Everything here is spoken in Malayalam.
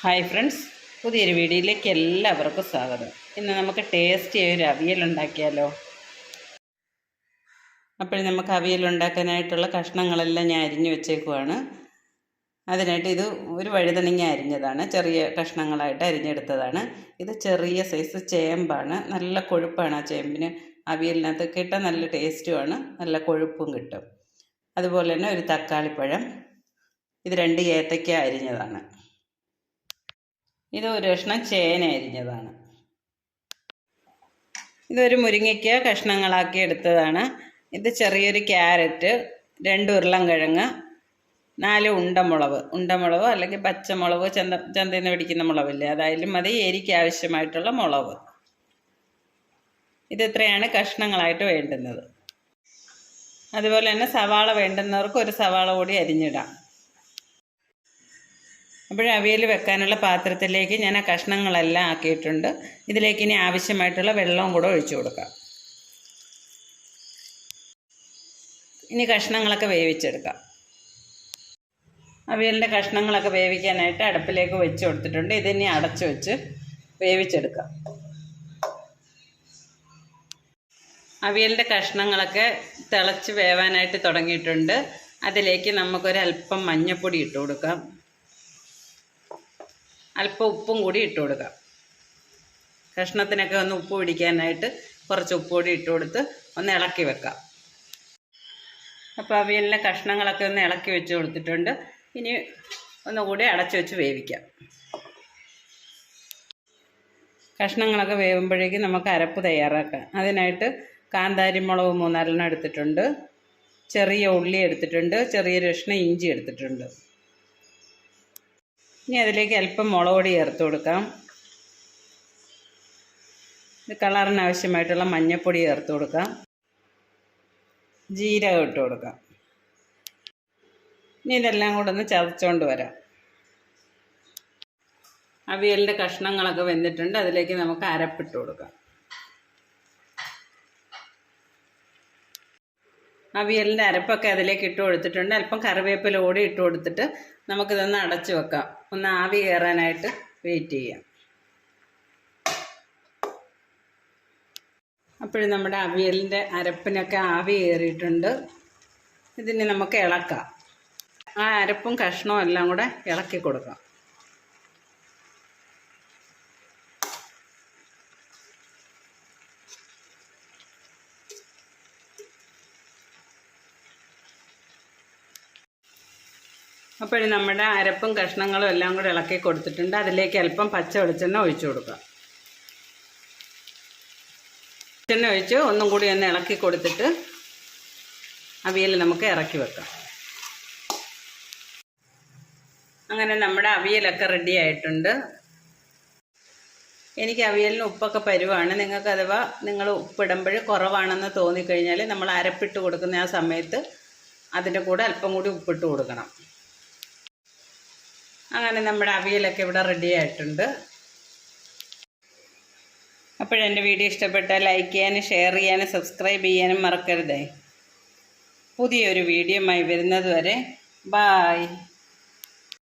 ഹായ് ഫ്രണ്ട്സ് പുതിയൊരു വീഡിയോയിലേക്ക് എല്ലാവർക്കും സ്വാഗതം. ഇന്ന് നമുക്ക് ടേസ്റ്റി ഒരു അവിയൽ ഉണ്ടാക്കിയാലോ? അപ്പോൾ നമുക്ക് അവിയൽ ഉണ്ടാക്കാനായിട്ടുള്ള കഷ്ണങ്ങളെല്ലാം ഞാൻ അരിഞ്ഞു വെച്ചേക്കുവാണ്. അതിനായിട്ട് ഇത് ഒരു വഴുതനങ്ങ അരിഞ്ഞതാണ് ചെറിയ കഷ്ണങ്ങളായിട്ട് അരിഞ്ഞെടുത്തതാണ്. ഇത് ചെറിയ സൈസ് ചേമ്പാണ് നല്ല കൊഴുപ്പാണ് ആ ചേമ്പിന്. അവിയലിനകത്ത് കിട്ടാൻ നല്ല ടേസ്റ്റുമാണ് നല്ല കൊഴുപ്പും കിട്ടും. അതുപോലെ തന്നെ ഒരു തക്കാളിപ്പഴം. ഇത് രണ്ട് ഏത്തയ്ക്ക അരിഞ്ഞതാണ്. ഇത് ഒരു കഷ്ണം ചേന അരിഞ്ഞതാണ്. ഇതൊരു മുരിങ്ങയ്ക്ക കഷ്ണങ്ങളാക്കി എടുത്തതാണ്. ഇത് ചെറിയൊരു ക്യാരറ്റ് രണ്ട് ഉരുളൻകിഴങ്ങ് നാല് ഉണ്ടമുളക്. ഉണ്ടമുളക് അല്ലെങ്കിൽ പച്ചമുളക് ചന്ത ചന്തയിൽ നിന്ന് പിടിക്കുന്ന മുളകില്ലേ അതായാലും മതി എരിക്ക് ആവശ്യമായിട്ടുള്ള മുളക്. ഇത് ഇത്രയാണ് കഷ്ണങ്ങളായിട്ട് വേണ്ടുന്നത്? അതുപോലെ തന്നെ സവാള വേണ്ടുന്നവർക്ക് ഒരു സവാള കൂടി അരിഞ്ഞിടാം. അപ്പോൾ അവിയൽ വെക്കാനുള്ള പാത്രത്തിലേക്ക് ഞാൻ ആ കഷ്ണങ്ങളെല്ലാം ആക്കിയിട്ടുണ്ട്. ഇതിലേക്ക് ഇനി ആവശ്യമായിട്ടുള്ള വെള്ളവും കൂടെ ഒഴിച്ചു കൊടുക്കാം. ഇനി കഷ്ണങ്ങളൊക്കെ വേവിച്ചെടുക്കാം. അവിയലിന്റെ കഷ്ണങ്ങളൊക്കെ വേവിക്കാനായിട്ട് അടുപ്പിലേക്ക് വെച്ച് കൊടുത്തിട്ടുണ്ട്. ഇതിനി അടച്ചു വെച്ച് വേവിച്ചെടുക്കാം. അവിയലിന്റെ കഷ്ണങ്ങളൊക്കെ തിളച്ച് വേവാനായിട്ട് തുടങ്ങിയിട്ടുണ്ട്. അതിലേക്ക് നമുക്കൊരല്പം മഞ്ഞൾപ്പൊടി ഇട്ട് കൊടുക്കാം. അല്പം ഉപ്പും കൂടി ഇട്ട് കൊടുക്കാം. കഷ്ണത്തിനൊക്കെ ഒന്ന് ഉപ്പ് പിടിക്കാനായിട്ട് കുറച്ച് ഉപ്പ് കൂടി ഇട്ട് കൊടുത്ത് ഒന്ന് ഇളക്കി വെക്കാം. അപ്പോൾ അവിയലിലെ കഷ്ണങ്ങളൊക്കെ ഒന്ന് ഇളക്കി വെച്ച് കൊടുത്തിട്ടുണ്ട്. ഇനി ഒന്നുകൂടി അടച്ചു വെച്ച് വേവിക്കാം. കഷ്ണങ്ങളൊക്കെ വേവുമ്പോഴേക്കും നമുക്ക് അരപ്പ് തയ്യാറാക്കാം. അതിനായിട്ട് കാന്താരി മുളക് മൂന്നാലെണ്ണം എടുത്തിട്ടുണ്ട്. ചെറിയ ഉള്ളി എടുത്തിട്ടുണ്ട്. ചെറിയൊരു കഷ്ണം ഇഞ്ചി എടുത്തിട്ടുണ്ട്. ഇനി അതിലേക്ക് അല്പം മുളക് പൊടി ചേർത്ത് കൊടുക്കാം. ഇത് കളറിന് ആവശ്യമായിട്ടുള്ള മഞ്ഞൾപ്പൊടി ചേർത്ത് കൊടുക്കാം. ജീരകം ഇട്ട് കൊടുക്കാം. ഇനി ഇതെല്ലാം കൂടെ ഒന്ന് ചതച്ചുകൊണ്ട് വരാം. അവിയലിന്റെ കഷ്ണങ്ങളൊക്കെ വെന്തിട്ടുണ്ട്. അതിലേക്ക് നമുക്ക് അരപ്പിട്ട് കൊടുക്കാം. അവിയലിന്റെ അരപ്പൊക്കെ അതിലേക്ക് ഇട്ട് കൊടുത്തിട്ടുണ്ട്. അല്പം കറിവേപ്പില കൂടി ഇട്ട് കൊടുത്തിട്ട് നമുക്കിതൊന്ന് അടച്ചു വെക്കാം. ഒന്ന് ആവി കയറാനായിട്ട് വെയിറ്റ് ചെയ്യാം. അപ്പോഴും നമ്മുടെ അവിയലിന്റെ അരപ്പിനൊക്കെ ആവി കയറിയിട്ടുണ്ട് ഇതിനെ നമുക്ക് ഇളക്കാം. ആ അരപ്പും കഷ്ണവും എല്ലാം കൂടെ ഇളക്കി കൊടുക്കാം. അപ്പോഴും നമ്മുടെ അരപ്പും കഷ്ണങ്ങളും എല്ലാം കൂടെ ഇളക്കി കൊടുത്തിട്ടുണ്ട്. അതിലേക്ക് അല്പം പച്ച വെളിച്ചെണ്ണ ഒഴിച്ചു കൊടുക്കുക വെളിച്ചെണ്ണ ഒഴിച്ച് ഒന്നും കൂടി ഒന്ന് ഇളക്കി കൊടുത്തിട്ട് അവിയൽ നമുക്ക് ഇറക്കി വെക്കാം. അങ്ങനെ നമ്മുടെ അവിയലൊക്കെ റെഡി ആയിട്ടുണ്ട്. എനിക്ക് അവിയലിന് ഉപ്പൊക്കെ പരുവാണ്. നിങ്ങൾക്ക് അഥവാ നിങ്ങൾ ഉപ്പിടുമ്പോൾ കുറവാണെന്ന് തോന്നിക്കഴിഞ്ഞാൽ നമ്മൾ അരപ്പിട്ട് കൊടുക്കുന്ന ആ സമയത്ത് അതിന്റെ കൂടെ അല്പം കൂടി ഉപ്പിട്ട് കൊടുക്കണം. അങ്ങനെ നമ്മുടെ അവിയലൊക്കെ ഇവിടെ റെഡി ആയിട്ടുണ്ട്. അപ്പോഴെന്റെ വീഡിയോ ഇഷ്ടപ്പെട്ടാൽ ലൈക്ക് ചെയ്യാനും ഷെയർ ചെയ്യാനും സബ്സ്ക്രൈബ് ചെയ്യാനും മറക്കരുതേ. പുതിയൊരു വീഡിയോയുമായി വരുന്നത് വരെ ബായ്